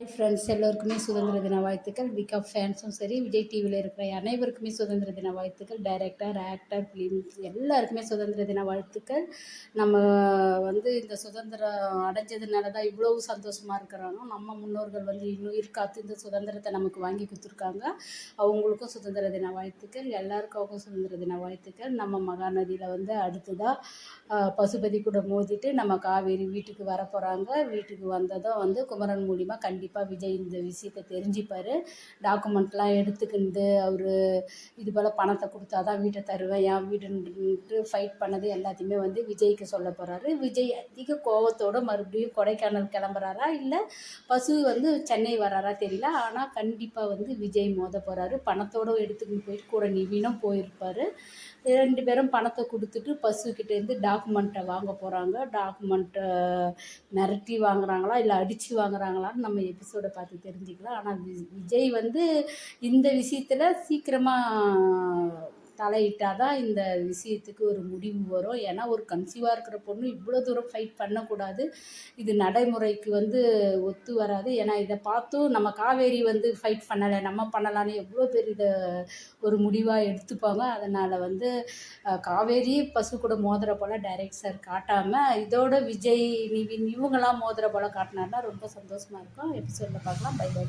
Friends எல்லோருக்குமே சுதந்திர தின வாழ்த்துக்கள். பிகாப் ஃபேன்ஸும் சரி விஜய் டிவியில் இருக்கிற அனைவருக்குமே சுதந்திர தின வாழ்த்துக்கள். டைரக்டர் ஆக்டர் ஃபிலிம்ஸ் எல்லாருக்குமே சுதந்திர தின வாழ்த்துக்கள். நம்ம வந்து இந்த சுதந்திரம் அடைஞ்சதுனால தான் இவ்வளவு சந்தோஷமாக இருக்கிறாங்க நம்ம முன்னோர்கள் வந்து இன்னும் காத்து இந்த சுதந்திரத்தை நமக்கு வாங்கி கொடுத்துருக்காங்க. அவங்களுக்கும் சுதந்திர தின வாழ்த்துக்கள். எல்லாருக்காகவும் சுதந்திர தின வாழ்த்துக்கள். நம்ம மகாநதியில் வந்து அடுத்ததாக பசுபதி கூட மோதிட்டு நம்ம காவேரி வீட்டுக்கு வர போகிறாங்க வீட்டுக்கு வந்ததும் வந்து குமரன் மூலிமா கண்டிப்பாக விஜய் இந்த விஷயத்தை தெரிஞ்சுப்பார். டாக்குமெண்ட்லாம் எடுத்துக்கிண்டு அவர் இது போல் பணத்தை கொடுத்தா தான் வீட்டை தருவேன் என் வீடுன்ட்டு ஃபைட் பண்ணது எல்லாத்தையுமே வந்து விஜய்க்கு சொல்ல போகிறாரு விஜய் அதிக கோபத்தோடு மறுபடியும் கொடைக்கானல் கிளம்புறாரா இல்லை பசு வந்து சென்னை வராரா தெரியல. ஆனால் கண்டிப்பாக வந்து விஜய் மோத போகிறாரு பணத்தோடு எடுத்துக்கிட்டு போயிட்டு கூட நிவினும் போயிருப்பார். ரெண்டு பேரும் பணத்தை கொடுத்துட்டு பசுக்கிட்டேருந்து டாக்குமெண்ட்டை வாங்க போகிறாங்க டாக்குமெண்ட்டை மிரட்டி வாங்குறாங்களா இல்லை அடித்து வாங்குறாங்களான்னு நம்ம எபிசோடை பார்த்து தெரிஞ்சுக்கலாம். ஆனால் விஜய் வந்து இந்த விஷயத்தில் சீக்கிரமாக தலையிட்டால் தான் இந்த விஷயத்துக்கு ஒரு முடிவு வரும். ஏன்னா ஒரு கன்சீவாக இருக்கிற பொண்ணு இவ்வளோ தூரம் ஃபைட் பண்ணக்கூடாது. இது நடைமுறைக்கு வந்து ஒத்து வராது. ஏன்னா இதை பார்த்தும் நம்ம காவேரி வந்து ஃபைட் பண்ணலை நம்ம பண்ணலான்னு எவ்வளோ பேர் இதை ஒரு முடிவாக எடுத்துப்பாங்க. அதனால் வந்து காவேரி பசு கூட மோதிர போல் டைரக்ட் சார் காட்டாமல் இதோட விஜய் நிவின் இவங்கெல்லாம் மோதிர போல் காட்டினார்னா ரொம்ப சந்தோஷமாக இருக்கும். எபிசோடில் பார்க்கலாம். By by